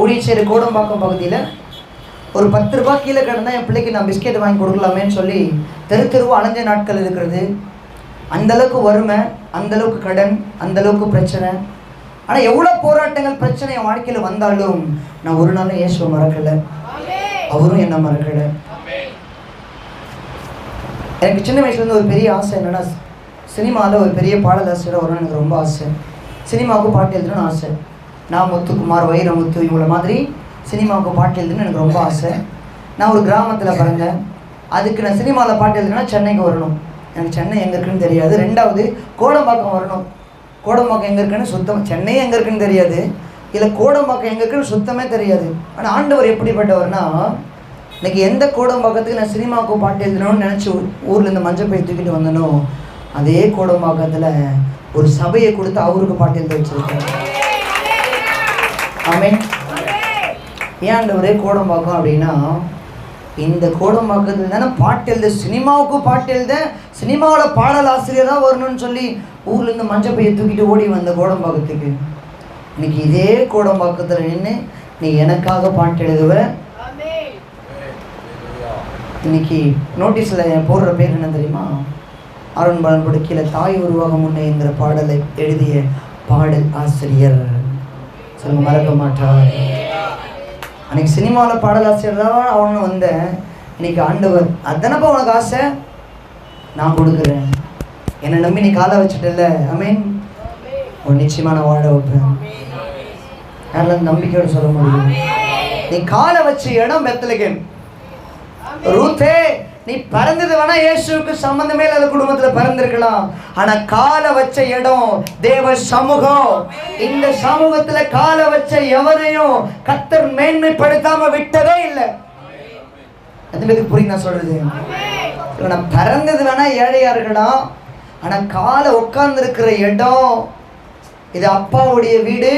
ஊழிச்சேரி கோடம்பாக்கம் பகுதியில் ஒரு பத்து ரூபா கீழே கிடந்தால் என் பிள்ளைக்கு நான் பிஸ்கெட் வாங்கி கொடுக்கலாமேன்னு சொல்லி தெரு தெருவாக அலைஞ்ச நாட்கள் இருக்கிறது. அந்த அளவுக்கு வறுமை அந்த அளவுக்கு கடன் அந்த அளவுக்கு பிரச்சனை. ஆனால் எவ்வளோ போராட்டங்கள் பிரச்சனை என் வாழ்க்கையில் வந்தாலும் நான் ஒரு நாளும் இயேசுவை மறக்கலை. அவரும் என்ன மறக்கலை. எனக்கு சின்ன வயசுலேருந்து ஒரு பெரிய ஆசை என்னென்னா சினிமாவில் ஒரு பெரிய பாடலாசிரியர் வரணும்னு எனக்கு ரொம்ப ஆசை. சினிமாவுக்கு பாட்டு எழுதணும்னு ஆசை. நான் முத்துக்குமார் வைரமுத்து இவங்கள மாதிரி சினிமாவுக்கு பாட்டு எழுதுன்னு எனக்கு ரொம்ப ஆசை. நான் ஒரு கிராமத்தில் பிறந்தேன் அதுக்கு நான் சினிமாவில் பாட்டு எழுதுனா சென்னைக்கு வரணும். எனக்கு சென்னை எங்கே இருக்குன்னு தெரியாது. ரெண்டாவது கோடம்பாக்கம் வரணும். கோடம்பாக்கம் எங்கே இருக்குன்னு சுத்தம் சென்னை எங்கே இருக்குன்னு தெரியாது. இல்லை கோடம்பாக்கம் எங்கே இருக்குன்னு சுத்தமே தெரியாது. ஆனால் ஆண்டவர் எப்படிப்பட்டவர்னா இன்றைக்கி எந்த கோடம்பாக்கத்துக்கு நான் சினிமாவுக்கு பாட்டு எழுதணும்னு நினச்சி ஊர்லேருந்து மஞ்சள் போய் தூக்கிட்டு வந்தனோ அதே கோடம்பாக்கத்தில் ஒரு சபையை கொடுத்து அவருக்கு பாட்டு எழுத வச்சுருக்கேன். ஆமென். ஏன் ஆண்டவரே கோடம்பாக்கம் அப்படின்னா இந்த கோடம்பாக்கத்தில் தானே பாட்டு எழுத சினிமாவுக்கு பாட்டு எழுத சினிமாவில் பாடல் ஆசிரியராக வரணும்னு சொல்லி ஊர்லேருந்து மஞ்சள் பையை தூக்கிட்டு ஓடி வந்த கோடம்பாக்கத்துக்கு. இன்னைக்கு இதே கோடம்பாக்கத்தில் நின்று நீ எனக்காக பாட்டு எழுதுவ? இன்னைக்கு நோட்டீஸில் போடுற பேர் என்ன தெரியுமா? அருண் பலன் கீழே தாய் உருவாக முன்னேங்கிற பாடலை எழுதிய பாடல் ஆசிரியர். சொல்லுங்க மறக்க மாட்டார். அன்னைக்கு சினிமாவில் பாடலாசிரியர் தான் அவனு வந்தேன். இன்னைக்கு ஆண்டவர் அதானப்பா உனக்கு ஆசை? நான் கொடுக்குறேன். என்னை நம்பி நீ காலை வச்சுட்டல அமீன் உன் நிச்சயமான நான் வாழ வைப்பேன். யாரெல்லாம் நம்பிக்கையோட சொல்ல முடியும்? நீ காலை வச்ச இடம் பெத்தலகேம் ரூத்தே நீ பிறந்தது வேணா இயேசுவுக்கு சம்பந்தமே இல்லாத குடும்பத்துல பிறந்திருக்கலாம். ஆனா காலை வச்ச இடம் தேவ சமூகம். இந்த சமூகத்துல காலை வச்ச எவரையும் கத்தர் மேன்மைப்படுத்தாம விட்டதே இல்லை. அது மாதிரி புரியுது நான் சொல்றது நான் பிறந்தது வேணா ஏழையா இருக்கலாம் ஆனா காலை உட்கார்ந்து இருக்கிற இடம் இது அப்பாவுடைய வீடு.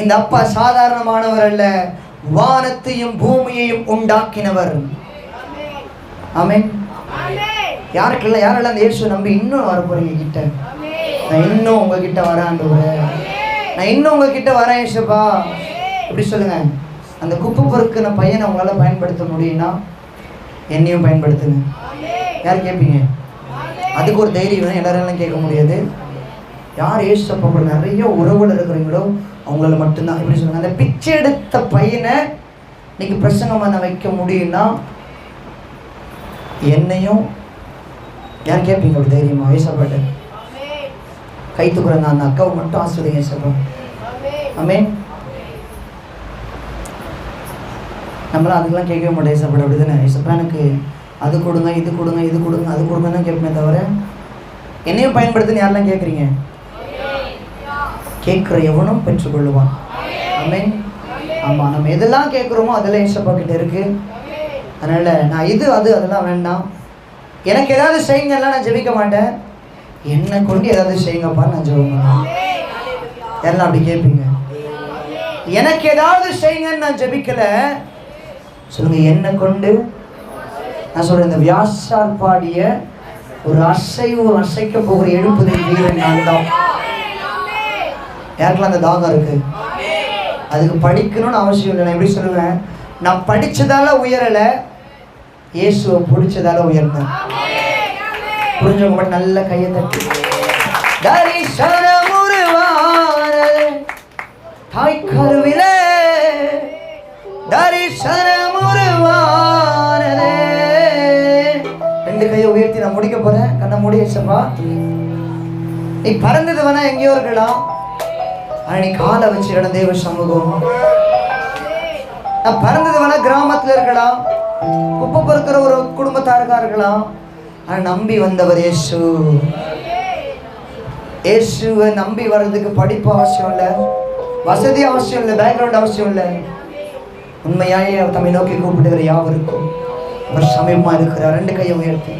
இந்த அப்பா சாதாரணமானவர் அல்ல. வானத்தையும் பூமியையும் உண்டாக்கினவர். ஆமென். யாருக்கெல்லாம் யாரெல்லாம் அந்த இயேசு நம்பி இன்னும் வர போறீங்க கிட்ட நான் இன்னும் உங்ககிட்ட வரேன் ஆண்டவரே. நான் இன்னும் உங்ககிட்ட வரேன் இயேசுப்பா இப்படி சொல்லுங்க. அந்த குப்பை பொறுக்கின பையனை உங்களால பயன்படுத்த முடியும்னா என்னையும் பயன்படுத்துங்க. யார் கேட்பீங்க அதுக்கு ஒரு தைரியம் வேணும் எல்லாராலும் கேட்க முடியாது. யார் ஏசப்பா கூட நிறைய உறவுகள் இருக்கிறீங்களோ அவங்கள மட்டும்தான். எப்படி சொல்லுங்க. அந்த பிச்சை எடுத்த பையனை இன்னைக்கு பிரசங்கம் பண்ண வைக்க முடியும்னா என்னையும் யார் கேட்பீங்க ஒரு தைரியமா? ஏசப்பாட்ட கை அந்த அக்காவை மட்டும் ஆசிரியங்க ஏசப்பா ஆமே நம்மளாம் அதுக்கெல்லாம் கேட்கவே மாட்டோம். ஏசப்பா அப்படி தானே ஏசப்பா எனக்கு அது கொடுங்க இது கொடுங்க இது கொடுங்க அது கொடுங்க தான் கேட்பேன் தவிர என்னையும் பயன்படுத்துன்னு யாரெல்லாம் கேட்குறீங்க? கேட்குற எவனும் பெற்றுக்கொள்ளுவான். ஆமே ஆமாம் நம்ம எதெல்லாம் கேட்குறோமோ அதெல்லாம் ஏசப்பா கிட்ட இருக்குது அதனால் நான் இது அது அதெல்லாம் வேண்டாம். எனக்கு ஏதாவது செய்யுங்கலாம் நான் ஜெபிக்க மாட்டேன். என்னை கொண்டு ஏதாவது செய்யுங்கப்பான்னு நான் ஜெபிப்பேன். எல்லாம் யாரெல்லாம் அப்படி கேட்பீங்க? எனக்கு ஏதாவது செய்யுங்கன்னு நான் ஜெபிக்கல. சொல்லுங்க என்னை கொண்டு? நான் சொல்றேன் இந்த வியாசார் பாடிய ஒரு அசைவு அசைக்க போகிற எழுப்புதல் வீரன் நான் தான். யாருக்கெல்லாம் அந்த தாகம் இருக்கு? அதுக்கு படிக்கணும்னு அவசியம் இல்லை. நான் எப்படி சொல்லுவேன்? நான் படிச்சதால உயரலை. இயேசுவை பிடிச்சதால உயர்ந்தேன். புரிஞ்சவங்க மட்டும் நல்ல கையை தட்டி. தரிசனம் தாய் கருவிலே தரிசனம் ரெண்டு கையை உயர்த்தி நான் முடிக்க போறேன். கண்ணை மூடி வச்சப்பா. நீ பறந்தது வேணா எங்கேயோ இருக்கலாம். ஆனா நீ காலை வச்ச இடம் தேவ சமூகம். நான் பிறந்தது வேணா கிராமத்துல இருக்கலாம். குப்பை பொறுக்கிற ஒரு குடும்பத்தாருக்கா இருக்கலாம் நம்பி வந்தவர் இயேசு. இயேசுவை நம்பி வர்றதுக்கு படிப்பு அவசியம் இல்லை வசதி அவசியம் இல்லை பேக்ரவுண்ட் அவசியம் இல்லை. உண்மையாயே அவர் தம்மை நோக்கி கூப்பிடுகிற யாவருக்கும் அவர் சமயமா இருக்கிறார். ரெண்டு கையை உயர்த்தி.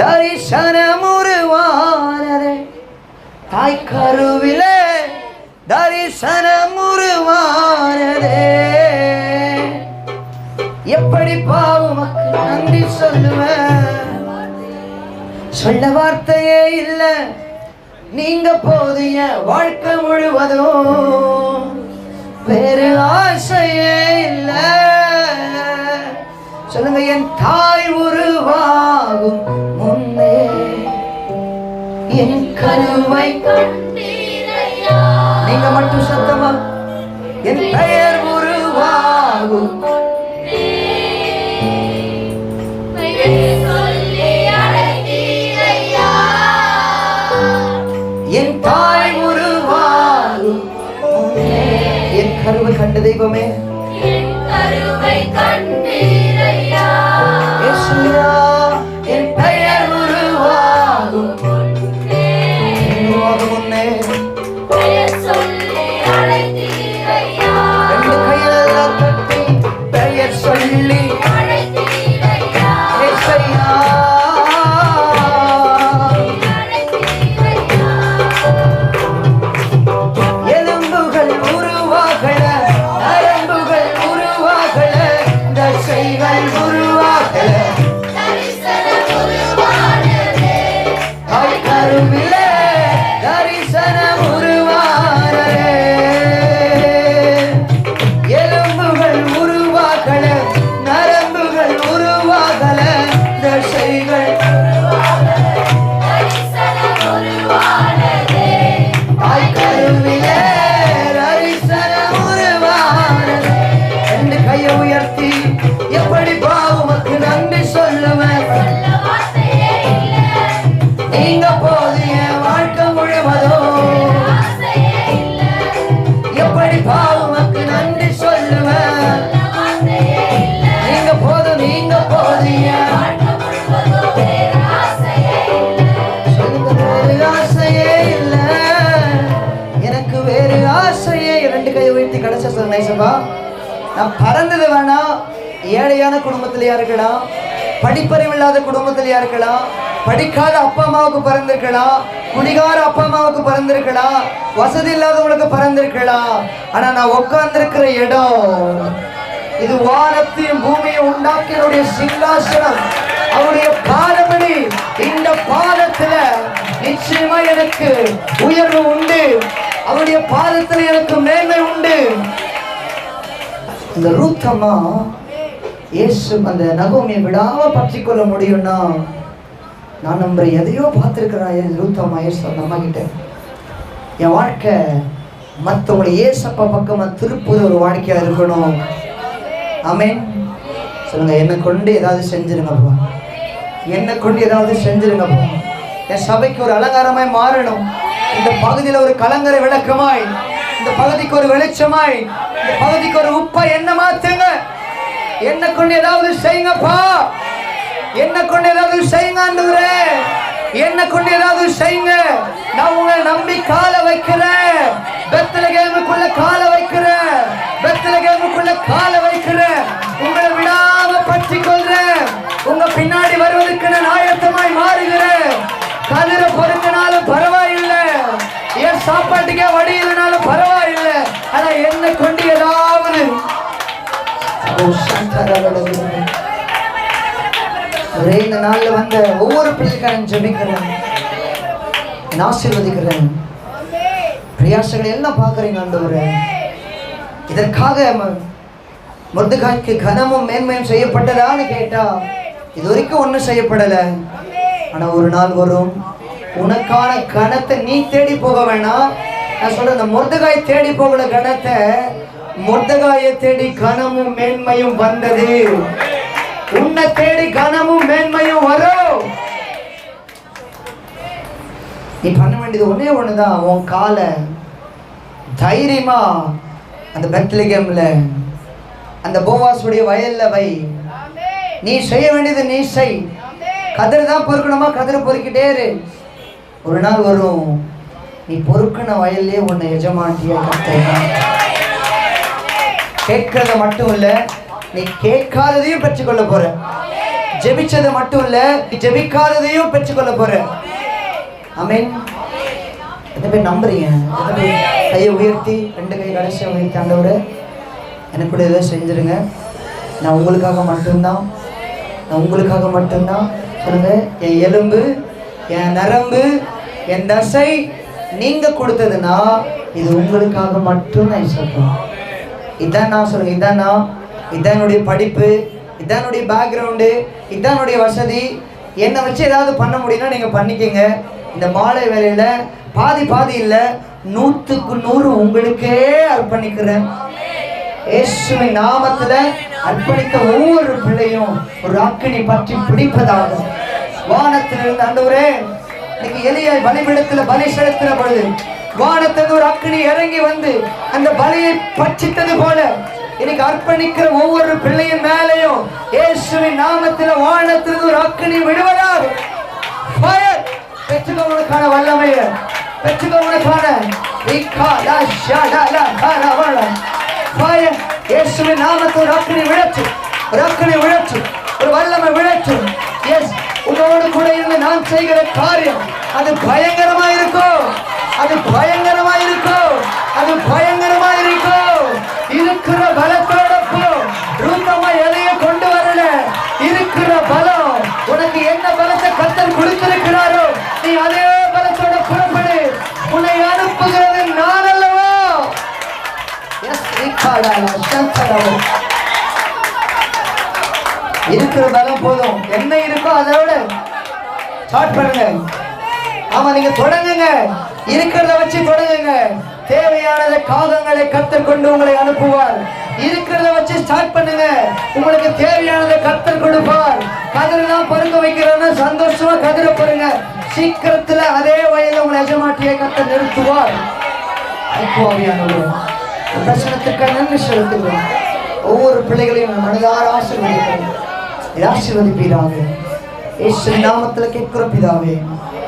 தரிசனம் உருவானதே தாய் கருவிலே தரிசனம் உருவானதே எப்படி பாவமக்கு நன்றி சொல்லுவேன்? சொல்ல வார்த்தையே இல்ல. நீங்க போதிய வாழ்க்கை முழுவதும் வேறு ஆசையே இல்ல. சொல்லுங்க என் தாய் உருவாகும் முன்னே என் கருவை கண்டீரையா கண்ட தெய்வமே. என் கருவை கண்டீரையா நான் பறந்தது வேணாம். ஏழையான குடும்பத்திலையா இருக்கலாம்? படிப்பறிவு இல்லாத குடும்பத்திலையா இருக்கலாம்? படிக்காத அப்பா அம்மாவுக்கு பிறந்திருக்கலாம். குடிகார அப்பா அம்மாவுக்கு பிறந்திருக்கலாம். வசதி இல்லாதவங்களுக்கு பிறந்திருக்கலாம். ஆனா நான் உட்கார்ந்திருக்கிற இடம் இது வானத்தையும் பூமியை உண்டாக்கினுடைய சிங்காசனம் அவருடைய பாதபடி இந்த பாதத்துல நிச்சயமா எனக்கு உயர்வு உண்டு. அவருடைய பாதத்துல எனக்கு மேன்மை உண்டு. இந்த ரூத்தம்மா இயேசு அந்த நகோமியை விடாம பற்றி கொள்ள முடியும்னா நான் நம்புறேன் எதையோ பார்த்துருக்கிறேன் என் ரூத்தம்மா இயேசு அந்த அம்மா கிட்ட. என் வாழ்க்கை மற்றவங்களை ஏசப்பா பக்கமாக திருப்புது ஒரு வாழ்க்கையாக இருக்கணும். ஆமென் சொல்லுங்க என்னை கொண்டு ஏதாவது செஞ்சிருங்கப்பா என்னை கொண்டு ஏதாவது செஞ்சிருங்கப்பா என் சபைக்கு ஒரு அலங்காரமாய் மாறணும். இந்த பகுதியில் ஒரு கலங்கரை விளக்கமாய் இந்த பகுதிக்கு ஒரு வெளிச்சமாய் பகுதிக்கு ஒரு உப்பை என்ன மாத்துங்க? என்ன கொண்டு ஏதாவது செய்யுங்கப்பா என்ன கொண்டு ஏதாவது செய்யுங்க ஆண்டவரே. என்ன கொண்டு ஏதாவது செய்யுங்க நான் உங்களை நம்பி காலை வைக்கிறேன். பெத்தலகேமுக்குள்ள காலை ஒரே இந்த நாளில் வந்த ஒவ்வொரு பிள்ளைக்காரன் ஜெபிக்கிறேன். நான் ஆசீர்வதிக்கிறேன். பிரயாசங்களை எல்லாம் பார்க்குறீங்க ஆண்டவரே. இதற்காக முருதுகாய்க்கு கனமும் மேன்மையும் செய்யப்பட்டதான்னு கேட்டா இது வரைக்கும் ஒன்றும் செய்யப்படலை. ஆனால் ஒரு நாள் வரும். உனக்கான கணத்தை நீ தேடி போக வேணாம். நான் சொல்கிறேன் இந்த முருதுகாய் தேடி போகிற கணத்தை மொர்தகாயை தேடி கனமும் மேன்மையும் வந்தது. உன்னை தேடி கனமும் மேன்மையும் வரும். நீ பண்ண வேண்டியது ஒன்னே ஒண்ணுதான். உன் காலை தைரியமா அந்த பெத்லிகம்ல அந்த போவாசுடைய வயல்ல வை. நீ செய்ய வேண்டியது நீ செய். கதிர் தான் பொறுக்கணுமா? கதிரை பொறுக்கிட்டே இரு. ஒரு நாள் வரும். நீ பொறுக்கின வயல்லே உன்னை எஜமாட்டியா கத்தை கேட்கறத மட்டும் இல்ல நீ கேட்காததையும் பெற்றுக்கொள்ள போற. ஜெபிச்சதை மட்டும் இல்ல நீ ஜெபிக்காததையும் பெற்றுக்கொள்ள போற. ஆமென். எத்தனை பேர் நம்புறீங்க? எத்தனை பேர் கையை உயர்த்தி ரெண்டு கை கடைசியை உயர்த்தி ஆண்டவரே எனக்கு கூட ஏதோ செஞ்சிருங்க. நான் உங்களுக்காக மட்டும்தான். நான் உங்களுக்காக மட்டும்தான். சொல்லுங்க என் எலும்பு என் நரம்பு என் தசை நீங்க கொடுத்ததுன்னா இது உங்களுக்காக மட்டும் நான் சொல்றேன் இதான் நான் சொல்கிறேன் இதான் நான். இதான் என்னுடைய படிப்பு இதான் என்னுடைய பேக்ரவுண்டு இதான் என்னுடைய வசதி. என்னை வச்சு ஏதாவது பண்ண முடியும்னா நீங்கள் பண்ணிக்கங்க. இந்த மாலை வேலையில் பாதி பாதி இல்லை நூற்றுக்கு நூறு உங்களுக்கே அர்ப்பணிக்கிறேன். இயேசுவின் நாமத்துல அர்ப்பணித்த ஒவ்வொரு பிள்ளையும் ஒரு அக்கினி பற்றி பிடிப்பதாகும் வானத்திலிருந்து ஆண்டவரே இன்னைக்கு எளிய பலிபிடத்தில் பலி செலுத்தின பொழுது வானத்தது ஒரு அக்னி இறங்கி வந்து அந்த பலியை பட்சித்தது போல இன்னைக்கு அர்ப்பணிக்கிற ஒவ்வொரு பிள்ளையின் மேலையும் இயேசுவின் நாமத்துல வானத்திலிருந்து ஒரு அக்னி விடுவதாக ஃபயர் பெற்றுக்கவனுக்கான வல்லமைய பெற்றுக்கவனுக்கான ஃபயர் இயேசுவின் நாமத்தில் ஒரு அக்னி விழச்சு ஒரு அக்னி விழச்சு ஒரு வல்லமை விழச்சு. எஸ் உன்னோடு கூட இருந்து நான் செய்கிற காரியம் அது பயங்கரமா இருக்கும் அது பயங்கரமா இருக்கும் அது பயங்கரமா இருக்கும் இருக்கிற பலத்தோட போ. ரூபமா எதையும் கொண்டு வரல. இருக்கிற பலம். உனக்கு என்ன பலத்தை கத்தர் கொடுத்திருக்கிறாரோ நீ அதே பலத்தோட புறப்படு. உன்னை அனுப்புகிறது நான் அல்லவா? எஸ் இருக்கிற பலம் போதும். என்ன இருக்கோ அதோட. ஸ்டார்ட் பண்ணுங்க. ஆமா நீங்க தொடங்குங்க. இருக்கிறத வச்சு தொடங்குங்க தேவையானத காகங்களை கத்தர் கொண்டு உங்களை அனுப்புவார். இருக்கிறத வச்சு ஸ்டார்ட் பண்ணுங்க. உங்களுக்கு தேவையானதை கத்தர் கொடுப்பார். கதிரெல்லாம் பருங்க வைக்கிறோம்னா சந்தோஷமா கதிரை பாருங்க சீக்கிரத்துல அதே வயதில் உங்களை எஜமாட்டியை கத்த நிறுத்துவார். ஐக்குவாவியானவர் நன்றி செலுத்துகிறோம். ஒவ்வொரு பிள்ளைகளையும் மனதார ஆசீர்வதிக்கிறேன் இதை ஆசீர்வதிப்பீராக. நாமத்தில் கேட்கிற பிதாவே.